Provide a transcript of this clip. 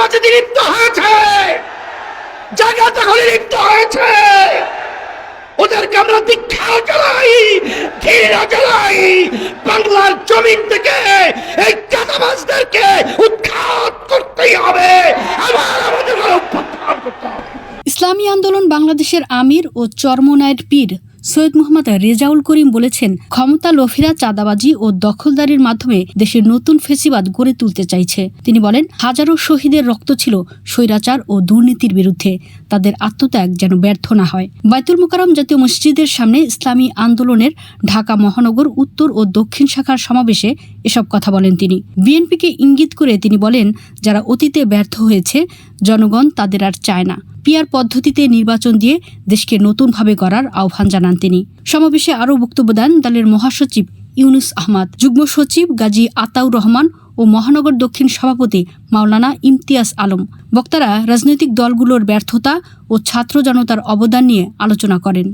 মাঝে লিপ্ত হয়েছে। জায়গা দখলে লিপ্ত হয়েছে। ওদেরকে আমরা দীক্ষা চালাই ঘৃণা চালাই বাংলার জমিন থেকে এই চাঁদাবাজদেরকে উৎখাত করতেই হবে। আবার আমাদের করতে হবে। ইসলামী আন্দোলন বাংলাদেশের আমির ও চরমনায়ের পীর সৈয়দ মোহাম্মদ রেজাউল করিম বলেছেন, ক্ষমতা লোভীরা চাঁদাবাজি ও দখলদারির মাধ্যমে দেশের নতুন ফেসিবাদ গড়ে তুলতে চাইছে। তিনি বলেন, হাজারো শহীদের রক্ত ছিল স্বৈরাচার ও দুর্নীতির বিরুদ্ধে। তাদের আত্মত্যাগ যেন ব্যর্থ না হয়। বাইতুল মোকারম জাতীয় মসজিদের সামনে ইসলামী আন্দোলনের ঢাকা মহানগর উত্তর ও দক্ষিণ শাখার সমাবেশে এসব কথা বলেন তিনি। বিএনপিকে ইঙ্গিত করে তিনি বলেন, যারা অতীতে ব্যর্থ হয়েছে, জনগণ তাদের আর চায় না। পিয়ার পদ্ধতিতে নির্বাচন দিয়ে দেশকে নতুনভাবে গড়ার আহ্বান জানান তিনি। সমাবেশে আরও বক্তব্য দেন দলের মহাসচিব ইউনুস আহমদ, যুগ্ম সচিব গাজী আতাউর রহমান ও মহানগর দক্ষিণ সভাপতি মাওলানা ইমতিয়াজ আলম। বক্তারা রাজনৈতিক দলগুলোর ব্যর্থতা ও ছাত্র জনতার অবদান নিয়ে আলোচনা করেন।